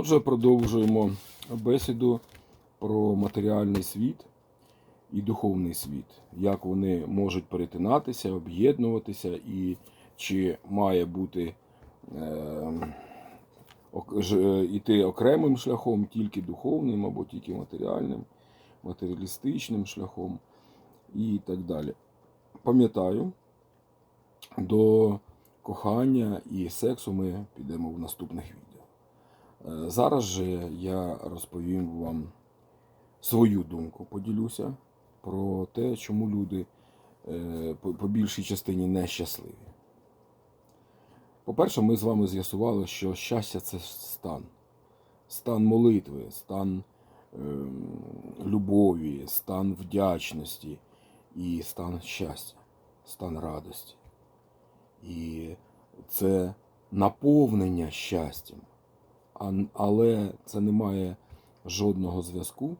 Отже, продовжуємо бесіду про матеріальний світ і духовний світ, як вони можуть перетинатися, об'єднуватися, і чи має бути е, ок- ж- е, окремим шляхом, тільки духовним або тільки матеріальним, матеріалістичним шляхом і так далі. Пам'ятаю, до кохання і сексу ми підемо в наступних відео. Е, Зараз же я розповім вам свою думку, поділюся про те, чому люди е, по- більшій частині нещасливі. По-перше, ми з вами з'ясували, що щастя це стан. Стан молитви, стан ем, любові, стан вдячності і стан щастя, стан радості. І це наповнення щастям. Але це не має жодного зв'язку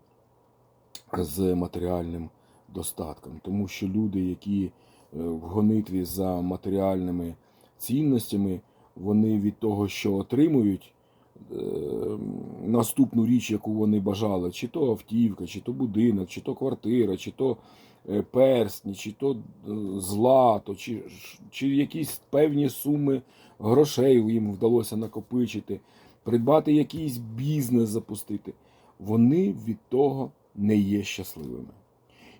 з матеріальним достатком. Тому що люди, які е, в гонитві за матеріальними цінностями, вони від того, що отримують е, наступну річ, яку вони бажали, чи то автівка, чи то будинок, чи то квартира, чи то е, персні, чи то злато, чи, чи якісь певні суми грошей їм вдалося накопичити, придбати якийсь бізнес запустити. Вони від того не є щасливими.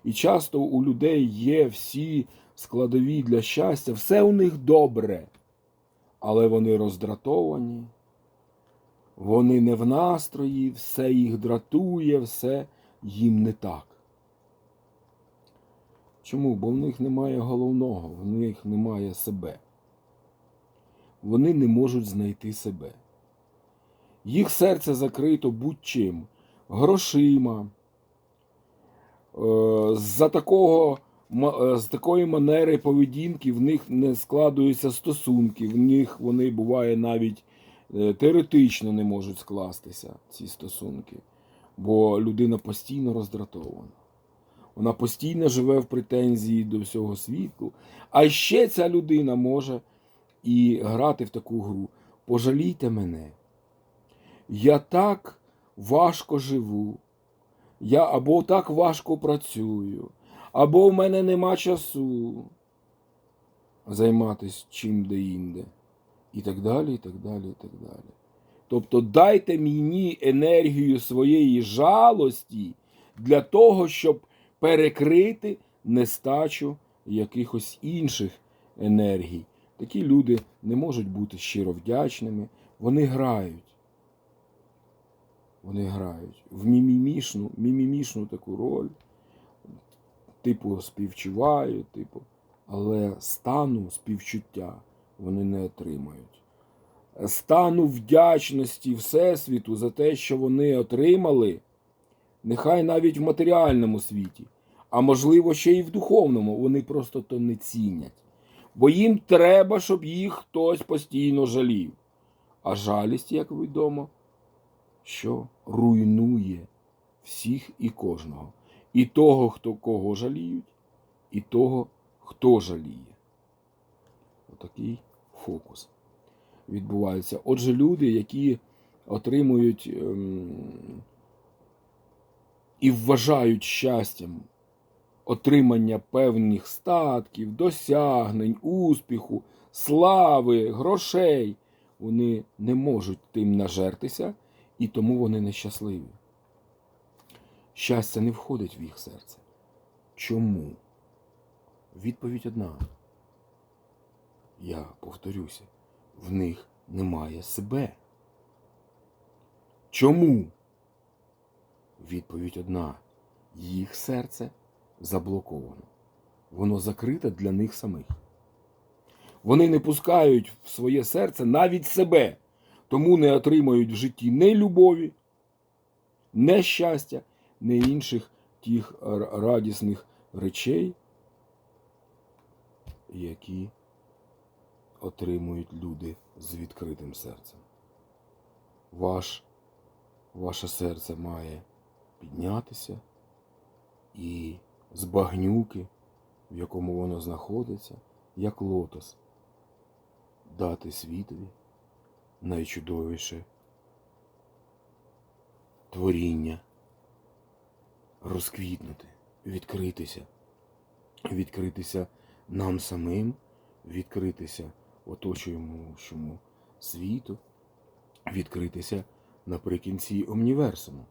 І часто у людей є всі складові для щастя, все у них добре, але вони роздратовані, вони не в настрої, все їх дратує, все їм не так. Чому? Бо в них немає головного, в них немає себе. Вони не можуть знайти себе. Їх серце закрито будь-чим, грошима. Е, За такого, е, з такої манери поведінки в них не складуються стосунки, в них вони буває навіть е, теоретично не можуть скластися ці стосунки, бо людина постійно роздратована. Вона постійно живе в претензії до всього світу. А ще ця людина може і грати в таку гру. Пожалійте мене. Я так важко живу. Я або так важко працюю, або в мене нема часу займатися чим де інде. І так далі, і так далі, і так далі. Тобто дайте мені енергію своєї жалості для того, щоб перекрити нестачу якихось інших енергій. Такі люди не можуть бути щиро вдячними, вони грають. Вони грають в мімімішну, мімімішну таку роль, типу співчувають, типу, але стану співчуття вони не отримають. Стану вдячності Всесвіту за те, що вони отримали, нехай навіть в матеріальному світі, а можливо ще й в духовному, вони просто то не цінять. Бо їм треба, щоб їх хтось постійно жалів. А жалість, як відомо, що руйнує всіх і кожного. І того, хто кого жаліють, і того, хто жаліє. Отакий фокус відбувається. Отже, люди, які отримують ем, і вважають щастям отримання певних статків, досягнень, успіху, слави, грошей, вони не можуть тим нажертися, і тому вони нещасливі. Щастя не входить в їх серце. Чому? Відповідь одна. Я повторюся, в них немає себе. Чому? Відповідь одна. Їх серце заблоковано. Воно закрите для них самих. Вони не пускають в своє серце навіть себе, тому не отримають в житті ні любові, ні щастя, ні інших тих радісних речей, які отримують люди з відкритим серцем. Ваш, ваше серце має піднятися і з багнюки, в якому воно знаходиться, як лотос, дати світові найчудовіше творіння розквітнути, відкритися, відкритися нам самим, відкритися оточуючому світу, відкритися наприкінці омніверсуму.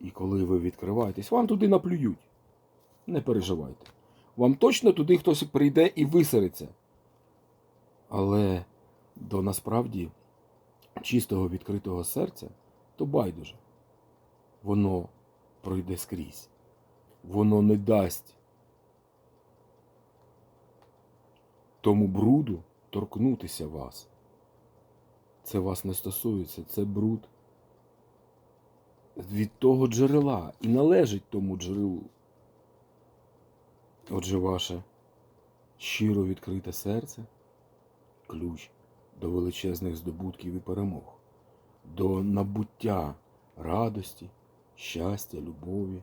І коли ви відкриваєтесь, вам туди наплюють. Не переживайте. Вам точно туди хтось прийде і висериться. Але до насправді чистого відкритого серця то байдуже. Воно пройде скрізь. Воно не дасть тому бруду торкнутися вас. Це вас не стосується, це бруд від того джерела і належить тому джерелу. Отже, ваше щиро відкрите серце ключ до величезних здобутків і перемог, до набуття радості, щастя, любові.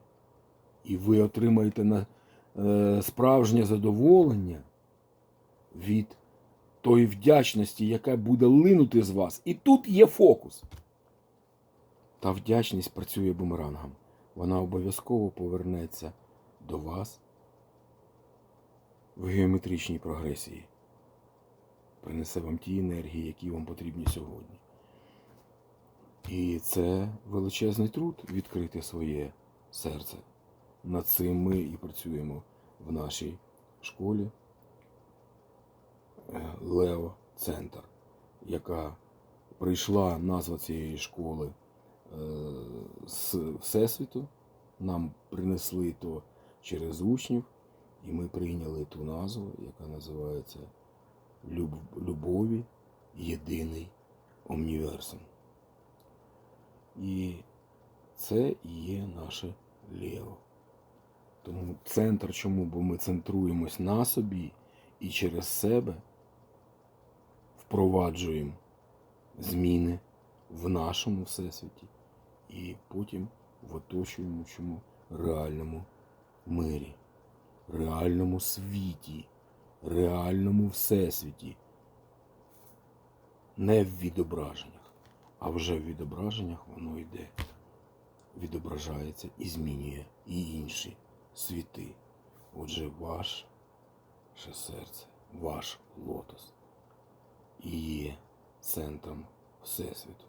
І ви отримаєте на, е, справжнє задоволення від тої вдячності, яка буде линути з вас. І тут є фокус. Та вдячність працює бумерангом. Вона обов'язково повернеться до вас в геометричній прогресії. Принесе вам ті енергії, які вам потрібні сьогодні. І це величезний труд відкрити своє серце. Над цим ми і працюємо в нашій школі е, Лео Центр, яка прийшла назва цієї школи е, з Всесвіту. Нам принесли то через учнів, і ми прийняли ту назву, яка називається Любові Єдиний Омніверсум. І це і є наше Лео. Тому центр чому? Бо ми центруємось на собі і через себе впроваджуємо зміни в нашому всесвіті і потім в оточуючому реальному мирі, реальному світі, реальному всесвіті. Не в відображеннях, а вже в відображеннях воно йде, відображається і змінює і інші світи. Отже, ваше серце, ваш лотос і є центром Всесвіту.